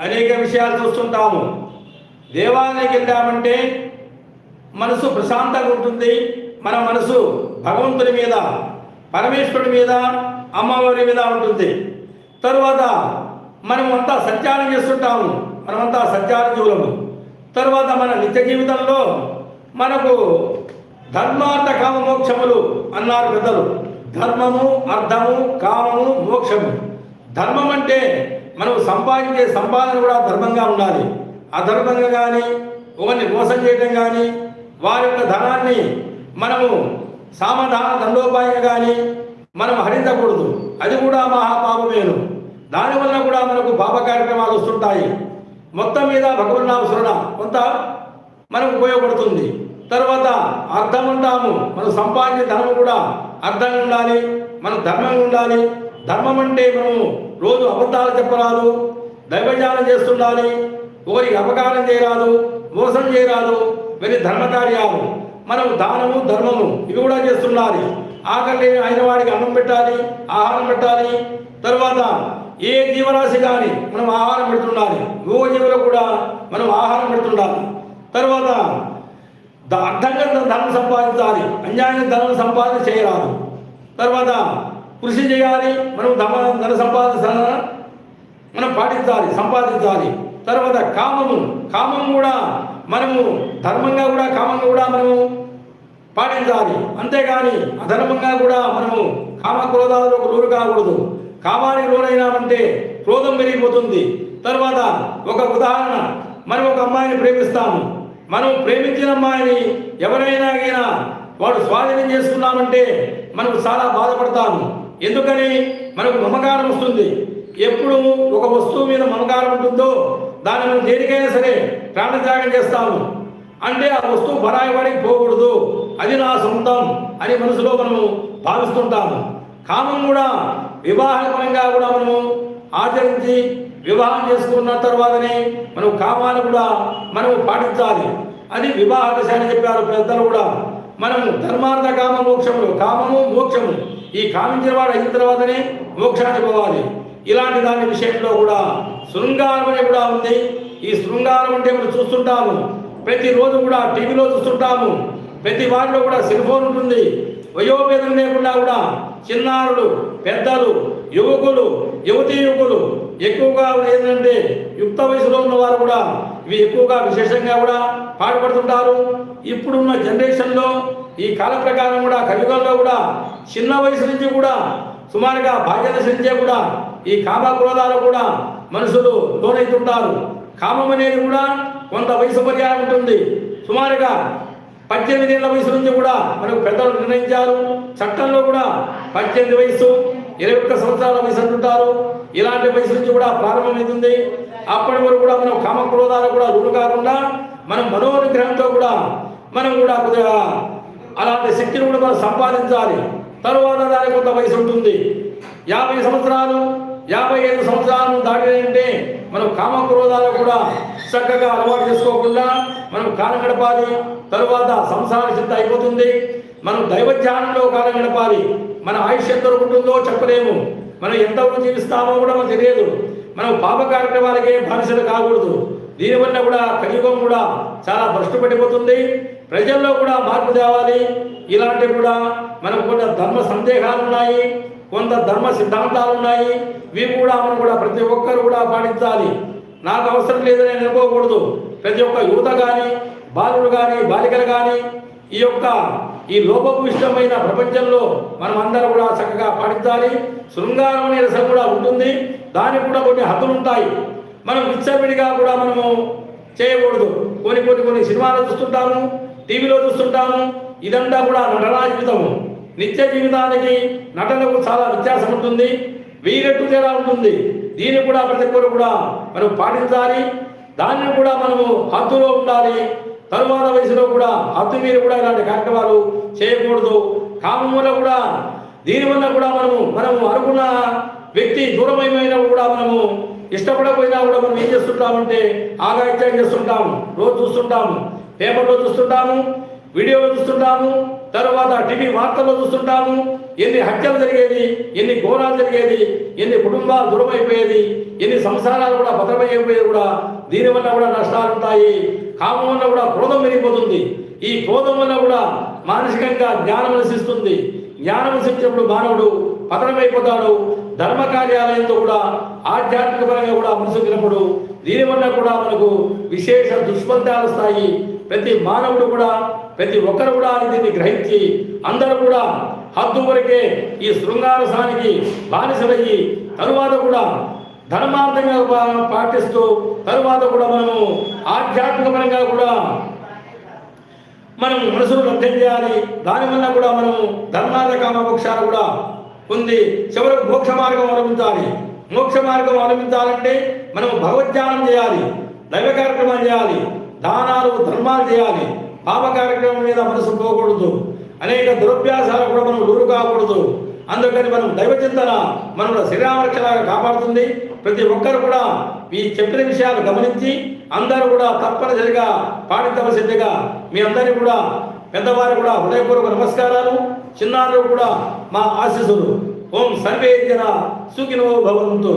అనేక విషయాలు చూస్తుంటాము. దేవాలయానికి వెళ్ళామంటే మనసు ప్రశాంతంగా ఉంటుంది. మన మనసు భగవంతుని మీద పరమేశ్వరుడి మీద అమ్మవారి మీద ఉంటుంది. తరువాత మనమంతా అంతా సంచారం చేస్తుంటాము. మనమంతా సంచార జీవులము తరువాత మన నిత్య జీవితంలో మనకు ధర్మార్థ కామ మోక్షములు అన్నారు పెద్దలు. ధర్మము అర్థము కామము మోక్షము. ధర్మం అంటే మనం సంపాదించే సంపాదన కూడా ధర్మంగా ఉండాలి. అధర్మంగా కానీ ఒకరిని మోసం చేయడం కానీ వారి యొక్క ధనాన్ని మనము సామధాన దండోపాయంగా కానీ మనం హరించకూడదు. అది కూడా మహాపాపమేను. దానివల్ల కూడా మనకు పాప కార్యక్రమాలు వస్తుంటాయి. మొత్తం మీద భగవన్నామ స్మరణ కొంత మనకు ఉపయోగపడుతుంది. తర్వాత అర్థం ఉంటాము. మనం సంపాదించే ధనం కూడా అర్థంగా ఉండాలి. మనం ధర్మంగా ఉండాలి. ధర్మం అంటే మనము రోజు అబద్ధాలు చెప్పరాదు దైవజ్ఞానం చేస్తుండాలి. ఒకరికి అపకారం చేయరాదు మోసం చేయరాదు మరి ధర్మకార్యాలు. మనం దానము ధర్మము ఇవి కూడా చేస్తుండాలి. ఆకలి అయిన వాడికి అన్నం పెట్టాలి ఆహారం పెట్టాలి. తర్వాత ఏ జీవరాశి కానీ మనం ఆహారం పెడుతుండాలి. జీవులకు కూడా మనం ఆహారం పెడుతుండాలి. తర్వాత అర్థంగా ధనం సంపాదించాలి. అన్యాయంగా ధనం సంపాదన చేయరాదు. తర్వాత కృషి చేయాలి మనం ధన ధన సంపాదన మనం పాటించాలి సంపాదించాలి. తర్వాత కామము కామం కూడా మనము ధర్మంగా కూడా కామంగా కూడా మనము పాటించాలి. అంతేగాని అధర్మంగా కూడా మనము కామ క్రోధాలకు లోను కాకూడదు. కామానికి లోనైనామంటే క్రోధం పెరిగిపోతుంది. తర్వాత ఒక ఉదాహరణ మనం ఒక అమ్మాయిని ప్రేమిస్తాము. మనం ప్రేమించిన అమ్మాయిని ఎవరైనా అయినా వాడు స్వాధీనం చేసుకున్నామంటే మనకు చాలా బాధపడతాము. ఎందుకని? మనకు మమకారం వస్తుంది. ఎప్పుడు ఒక వస్తువు మీద మమకారం ఉంటుందో దాన్ని మనం దేనికైనా సరే ప్రాణత్యాగం చేస్తాము అంటే ఆ వస్తువు పరాయి పోకూడదు. అది నా సొంతం అని మనసులో మనము భావిస్తుంటాము. కామం కూడా వివాహపరంగా కూడా మనము ఆచరించి వివాహం చేసుకున్న తర్వాతనే మనం కామాన్ని కూడా మనము పాటించాలి. అది వివాహ దశ అని చెప్పారు పెద్దలు కూడా. మనము ధర్మార్థ కామ మోక్షములు కామము మోక్షము. ఈ కామించిన వాడు అయిన తర్వాతనే మోక్షానికి పోవాలి. ఇలాంటి దాని విషయంలో కూడా శృంగారం అని కూడా ఉంది. ఈ శృంగారం అంటే మనం చూస్తుంటాము. ప్రతిరోజు కూడా టీవీలో చూస్తుంటాము. ప్రతి వారిలో కూడా సెల్ ఫోన్ ఉంటుంది. వయోభేదం లేకుండా కూడా చిన్నారులు పెద్దలు యువకులు యువతీ యువకులు ఎక్కువగా ఏంటంటే యుక్త వయసులో ఉన్న వారు కూడా ఇవి ఎక్కువగా విశేషంగా కూడా పాటుపడుతుంటారు. ఇప్పుడున్న జనరేషన్లో ఈ కాల ప్రకారం కూడా కలియుగంలో కూడా చిన్న వయసు నుంచి కూడా సుమారుగా బాధ్యత నుంచే కూడా ఈ కామ క్రోధాలు కూడా మనుషులు లోనైతుంటారు. కామం అనేది కూడా కొంత వయసు పర్యాయం ఉంటుంది. సుమారుగా పద్దెనిమిది ఏళ్ళ వయసు నుంచి కూడా మనకు పెద్దలు నిర్ణయించారు. చట్టంలో కూడా పద్దెనిమిది వయసు ఇరవై ఒక్క సంవత్సరాల వయసు అంటుంటారు. ఇలాంటి వయసు నుంచి కూడా ప్రారంభమవుతుంది అప్పటి వరకు కూడా మనం కామ క్రోధాలు కూడా రూలు కాకుండా మనం మనోనిగ్రహంతో కూడా మనం కూడా కొద్దిగా అలాంటి శక్తిని కూడా మనం సంపాదించాలి. తరువాత దానికి కొంత వయసు ఉంటుంది. యాభై సంవత్సరాలు యాభై ఐదు సంవత్సరాలను దాటినంటే మనం కామక్రోధాలు కూడా చక్కగా అలవాటు చేసుకోకుండా మనం కాలం గడపాలి. తరువాత సంసార చింత అయిపోతుంది. మనం దైవ ధ్యానంలో కాలం గడపాలి. మన ఆయుష్ ఎంత ఉంటుందో చెప్పలేము. మనం ఎంతవరకు జీవిస్తామో కూడా మనకు తెలియదు. మనం పాప కార్యక్రమాలకే బానిసలు కాకూడదు. దీనివల్ల కూడా కలియుగం కూడా చాలా భ్రష్టు పడిపోతుంది. ప్రజల్లో కూడా మార్పు తేవాలి. ఇలాంటి కూడా మనకు కొంత ధర్మ సందేహాలు ఉన్నాయి కొంత ధర్మ సిద్ధాంతాలు ఉన్నాయి. ఇవి కూడా మనం కూడా ప్రతి ఒక్కరు కూడా పాటించాలి. నాకు అవసరం లేదని నేను అనుకోకూడదు. ప్రతి ఒక్క యువత కానీ బాలుడు కానీ బాలికలు కానీ ఈ యొక్క ఈ లోపభూయిష్టమైన ప్రపంచంలో మనం అందరం కూడా చక్కగా పాటించాలి. శృంగారం అనే రసం కూడా ఉంటుంది. దానికి కూడా కొన్ని హద్దులు ఉంటాయి. మనం విచ్చలవిడిగా కూడా మనము చేయకూడదు. కొన్ని కొన్ని కొన్ని సినిమాలు చూస్తుంటాము టీవీలో చూస్తుంటాము ఇదంతా కూడా నటనా జీవితము. నిత్య జీవితానికి నటనకు చాలా వ్యత్యాసం ఉంటుంది వెయ్యి తేడా ఉంటుంది. దీన్ని కూడా ప్రతి ఒక్కరు కూడా మనం పాటించాలి. దాన్ని కూడా మనము హద్దులో ఉండాలి. తరువాత వయసులో కూడా హద్దు మీరు కూడా ఇలాంటి కార్యక్రమాలు చేయకూడదు. కామంలో కూడా దీనివల్ల కూడా మనము మనము అనుకున్న వ్యక్తి దూరమైన కూడా మనము ఇష్టపడకపోయినా కూడా మనం ఏం చేస్తుంటామంటే ఆగాయిత్యం చేస్తుంటాము. రోజు చూస్తుంటాము. పేపర్లో చూస్తుంటాము. వీడియోలో చూస్తుంటాము. తర్వాత టీవీ వార్తల్లో చూస్తుంటాము. ఎన్ని హత్యలు జరిగేది ఎన్ని ఘోరాలు జరిగేది ఎన్ని కుటుంబాలు దూరమైపోయేది ఎన్ని సంసారాలు కూడా భద్రమైపోయేది కూడా దీనివల్ల కూడా నష్టాలు ఉంటాయి. కామం వల్ల కూడా క్రోధం పెరిగిపోతుంది. ఈ క్రోధం వల్ల కూడా మానసికంగా జ్ఞానం నశిస్తుంది. జ్ఞానం నశించినప్పుడు మానవుడు పతనమైపోతాడు. ధర్మ కార్యాలయంతో కూడా ఆధ్యాత్మికపరంగా కూడా మనసుకినప్పుడు దీనివల్ల కూడా మనకు విశేష దుష్ఫలితాలు వస్తాయి. ప్రతి మానవుడు కూడా ప్రతి ఒక్కరు కూడా దీన్ని గ్రహించి అందరూ కూడా హద్దు వరకే ఈ శృంగారసానికి బానిసలయ్యి తరువాత కూడా ధర్మార్థంగా పాటిస్తూ తరువాత కూడా మనము ఆధ్యాత్మికపరంగా కూడా మనం మనసును లబ్ధం చేయాలి. దానివల్ల కూడా మనము ధర్మార్థ కామ కూడా ఉంది. చివరకు మోక్ష మార్గం అవలంబించాలి మోక్ష మార్గం అవలంబించాలంటే మనం భగవద్ధ్యానం చేయాలి. దైవ కార్యక్రమాలు చేయాలి. దానాలు ధర్మాలు చేయాలి. పాప కార్యక్రమం మీద మనసు పోకూడదు. అనేక దురభ్యాసాలు కూడా మనం దూరు కాకూడదు. అందుకని మనం దైవ చింతన మనలో శ్రీరామరక్షలాగా కాపాడుతుంది. ప్రతి ఒక్కరు కూడా ఈ చెప్పిన విషయాలు గమనించి అందరూ కూడా తప్పనిసరిగా పాటించవలసిందిగా మీ అందరినీ కూడా పెద్దవారు కూడా హృదయపూర్వక నమస్కారాలు. చిన్నారులు కూడా మా ఆశీస్సులు. ఓం సర్వే జన సుఖినో భవంతు.